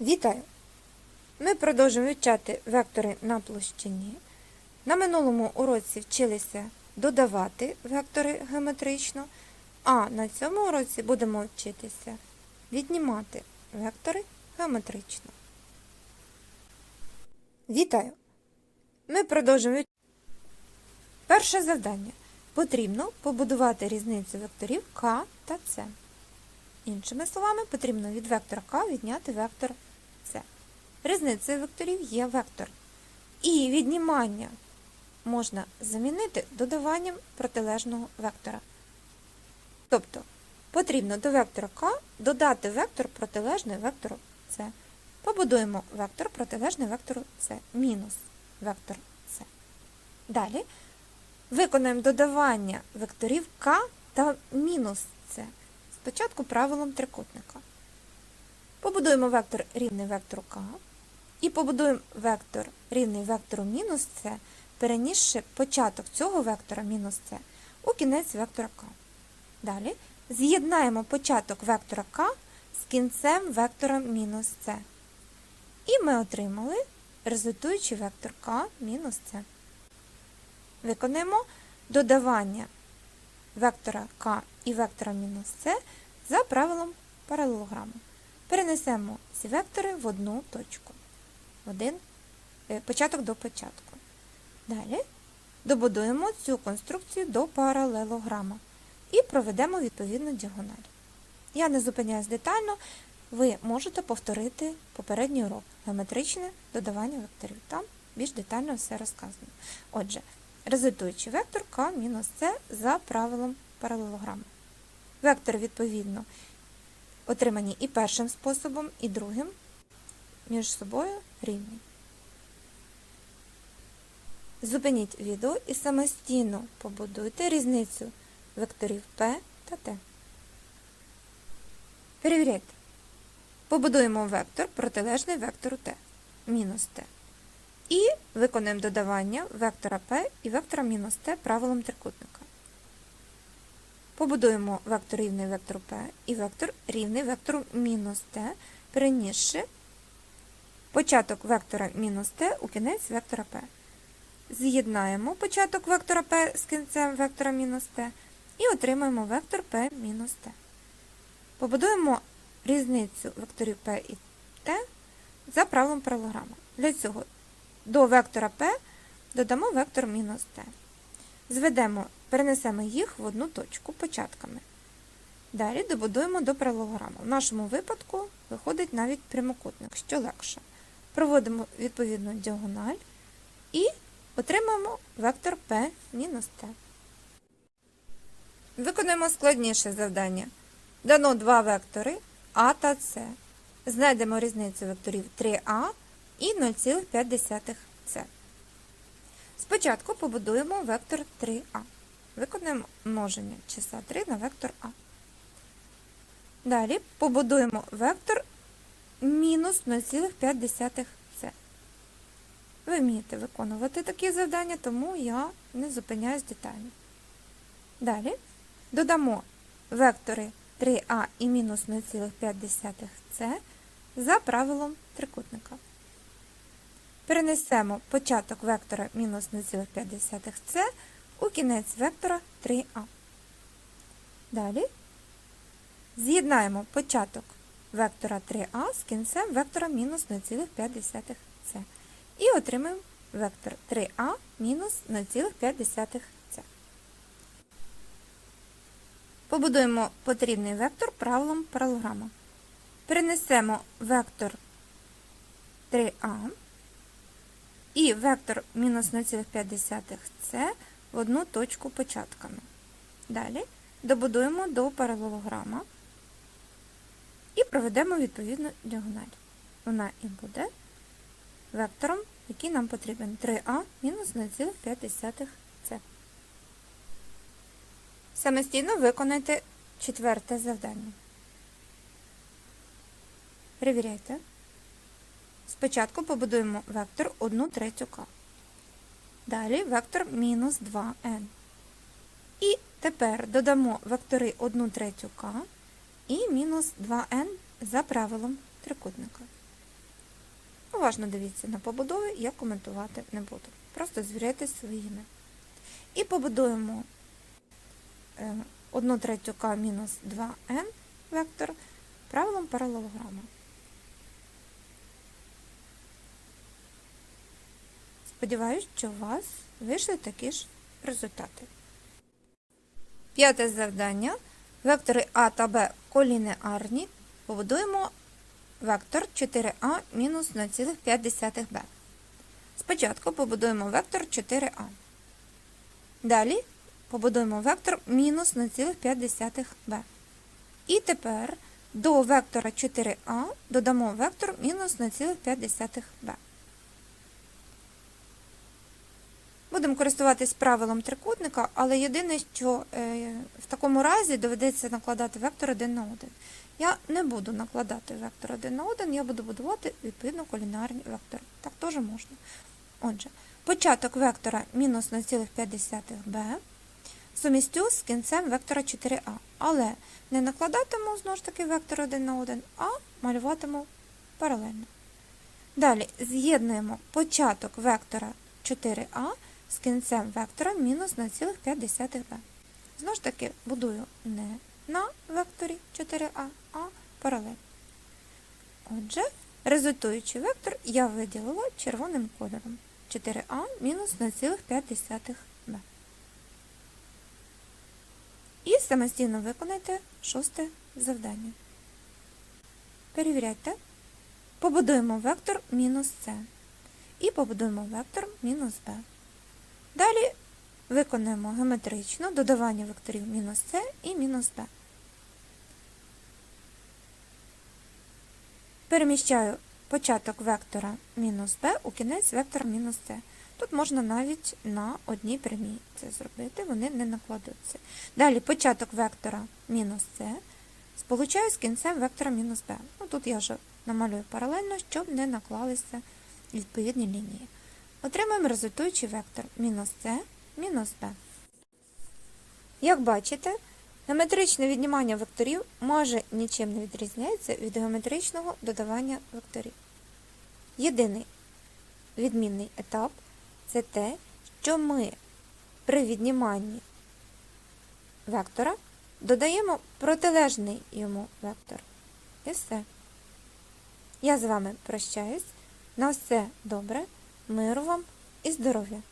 Вітаю! Ми продовжуємо вивчати вектори на площині. На минулому уроці вчилися додавати вектори геометрично, а на цьому уроці будемо вчитися віднімати вектори геометрично. Вітаю! Ми продовжуємо. Перше завдання. Потрібно побудувати різницю векторів К та С. Іншими словами, потрібно від вектора К відняти вектор С. Різницею векторів є вектор. І віднімання можна замінити додаванням протилежного вектора. Тобто потрібно до вектора К додати вектор протилежний вектору С. Побудуємо вектор протилежний вектору С мінус вектор С. Далі виконаємо додавання векторів К та мінус С. Спочатку правилом трикутника. Побудуємо вектор рівний вектору К і побудуємо вектор рівний вектору мінус С, перенісши початок цього вектора мінус С у кінець вектора К. Далі з'єднаємо початок вектора К з кінцем вектора мінус С. І ми отримали результуючий вектор К мінус С. Виконаємо додавання вектора К і вектора мінус С за правилом паралелограму. Перенесемо ці вектори в одну точку. Один е, початок до початку. Далі добудуємо цю конструкцію до паралелограма і проведемо відповідну діагональ. Я не зупиняюсь детально, ви можете повторити попередній урок геометричне додавання векторів. Там більш детально все розказано. Отже, результуючий вектор К мінус С за правилом паралелограму. Вектори, відповідно, отримані і першим способом, і другим між собою рівні. Зупиніть відео і самостійно побудуйте різницю векторів P та T. Перевіряйте. Побудуємо вектор протилежний вектору T, мінус T. І виконуємо додавання вектора P і вектора мінус T правилом трикутника. Побудуємо вектор рівний вектору P і вектор рівний вектору мінус T, перенісши початок вектора мінус T у кінець вектора P. З'єднаємо початок вектора P з кінцем вектора мінус T і отримаємо вектор P мінус T. Побудуємо різницю векторів P і T за правилом паралограма. Для цього до вектора P додамо вектор мінус T. Зведемо, перенесемо їх в одну точку початками. Далі добудуємо до паралелограму. В нашому випадку виходить навіть прямокутник, що легше. Проводимо відповідну діагональ і отримаємо вектор P мінус T. Виконуємо складніше завдання. Дано два вектори А та С. Знайдемо різницю векторів 3А і 0,5 С. Спочатку побудуємо вектор 3А. Виконуємо множення числа 3 на вектор А. Далі побудуємо вектор мінус 0,5 С. Ви вмієте виконувати такі завдання, тому я не зупиняюсь детально. Далі додамо вектори 3а і мінус 0,5 С за правилом трикутника. Перенесемо початок вектора мінус 0,5 С у кінець вектора 3а. Далі з'єднаємо початок вектора 3а з кінцем вектора мінус 0,5 С. І отримаємо вектор 3а мінус 0,5 С. Побудуємо потрібний вектор правилом паралограма. Перенесемо вектор 3а і вектор мінус 0,5 С в одну точку початками. Далі добудуємо до паралелограма і проведемо відповідну діагональ. Вона і буде вектором, який нам потрібен 3а мінус 0,5 С. Самостійно виконайте четверте завдання. Перевіряйте. Спочатку побудуємо вектор 1 третю К. Далі вектор мінус 2n. І тепер додамо вектори 1 третю К і мінус 2n за правилом трикутника. Уважно дивіться на побудови, я коментувати не буду. Просто звіряйтесь своїми. І побудуємо 1 третю k мінус 2n вектор правилом паралелограма. Сподіваюсь, що у вас вийшли такі ж результати. П'яте завдання. Вектори А та Б колінеарні. Побудуємо вектор 4а мінус 0,5b. Спочатку побудуємо вектор 4а. Далі побудуємо вектор мінус 0,5b. І тепер до вектора 4а додамо вектор мінус 0,5b. Будемо користуватись правилом трикутника, але єдине, що е, в такому разі доведеться накладати вектор 1 на 1. Я не буду накладати вектор 1 на 1, я буду будувати відповідно колінарні вектори. Так теж можна. Отже, початок вектора мінус 0,5b сумістю з кінцем вектора 4а. Але не накладатиму знову ж таки вектор 1 на 1, а малюватиму паралельно. Далі з'єднуємо початок вектора 4а з кінцем вектора мінус 0,5b. Знову ж таки, будую не на векторі 4а, а паралельно. Отже, результуючий вектор я виділила червоним кольором 4а мінус 0,5b. І самостійно виконайте шосте завдання. Перевіряйте. Побудуємо вектор мінус c. І побудуємо вектор мінус b. Далі виконуємо геометрично додавання векторів мінус c і мінус b. Переміщаю початок вектора мінус b у кінець вектора мінус c. Тут можна навіть на одній прямій це зробити, вони не накладуться. Далі початок вектора мінус c сполучаю з кінцем вектора мінус b. Ну, Тут я вже намалюю паралельно, щоб не наклалися відповідні лінії. Отримаємо результуючий вектор мінус c мінус b. Як бачите, геометричне віднімання векторів майже нічим не відрізняється від геометричного додавання векторів. Єдиний відмінний етап це те, що ми при відніманні вектора додаємо протилежний йому вектор. І все. Я з вами прощаюсь. На все добре, миру вам і здоров'я!